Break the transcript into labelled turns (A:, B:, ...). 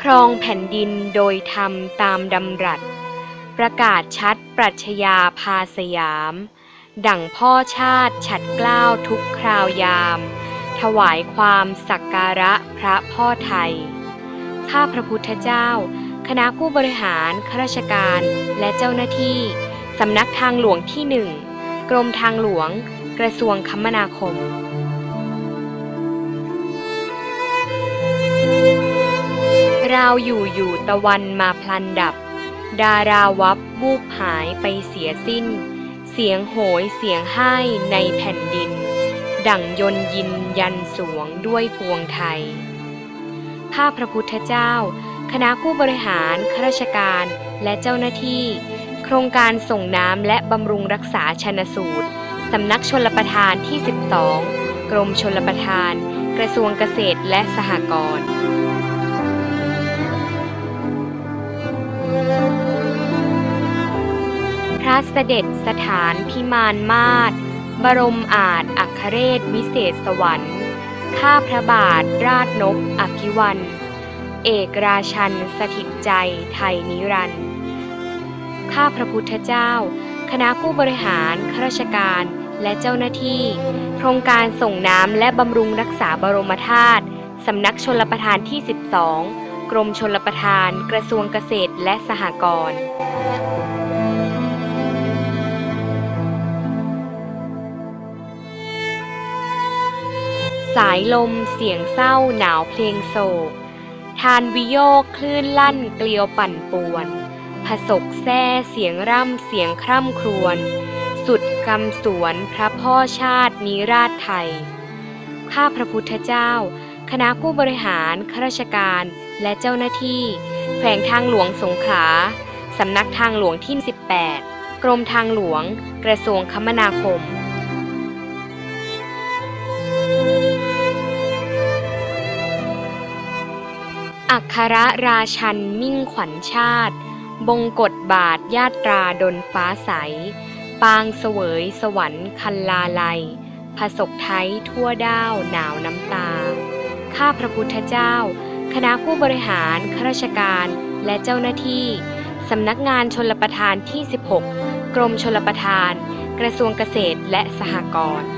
A: ครองแผ่นดินโดยธรรมตามดำรัส ประกาศชัดปรัชญาพาสยาม ดั่งพ่อชาติฉัดกล้าวทุกคราวยาม ถวายความสักการะพระพ่อไทย ข้าพระพุทธเจ้า คณะผู้บริหารข้าราชการและเจ้าหน้าที่ สำนักทางหลวงที่หนึ่ง กรมทางหลวง กระทรวงคมนาคม ราวอยู่อยู่ตะวันมาพลันดับ ดาราวับวูบหายไปเสียสิ้น เสียงโหยเสียงไห้ในแผ่นดิน ดั่งยนยินยันสวงด้วยพวงไทยข้าพระพุทธเจ้า คณะผู้บริหารข้าราชการและเจ้าหน้าที่ โครงการส่งน้ำและบำรุงรักษาชนสูตรสำนักชนประทานที่ 12 กรมชนประทาน กระทรวงเกษตรและสหกรณ์ พระเสด็จสถานพิมานมาศบรมอาจอัครเรศวิเศษสวรรค์ข้าพระบาทราชนกอภิวันเอกราชันสถิตใจไทยนิรันดร์ข้าพระพุทธเจ้า คณะผู้บริหารข้าราชการและเจ้าหน้าที่ โครงการส่งน้ำและบำรุงรักษาบรมธาตุสำนักชนลประทานที่ 12 กรมชนลประทาน กระทรวงเกษตรและสหกรณ์สายลมเสียงเศร้าหนาวเพลงโศก ทานวิโยกคลื่นลั่นเกลียวปั่นป่วน ผสกแซ่เสียงร่ำเสียงคร่ำครวญ สุดกำสวนพระพ่อชาตินิราชไทย ข้าพระพุทธเจ้า คณะผู้บริหารข้าราชการ และเจ้าหน้าที่แขวงทางหลวงสงขลาสำนักทางหลวงที่ 18 กรมทางหลวง กระทรวงคมนาคมอัครราชันมิ่งขวัญชาติ บงกฎบาทญาตราดนฟ้าใส ปางเสวยสวรรค์คันลาลัยผสกไทยทั่วด้าวหนาวน้ำตา ข้าพระพุทธเจ้า คณะผู้บริหารข้าราชการ และเจ้าหน้าที่สำนักงานชนลประทานที่ 16 กรมชลประทาน กระทรวงเกษตรและสหกรณ์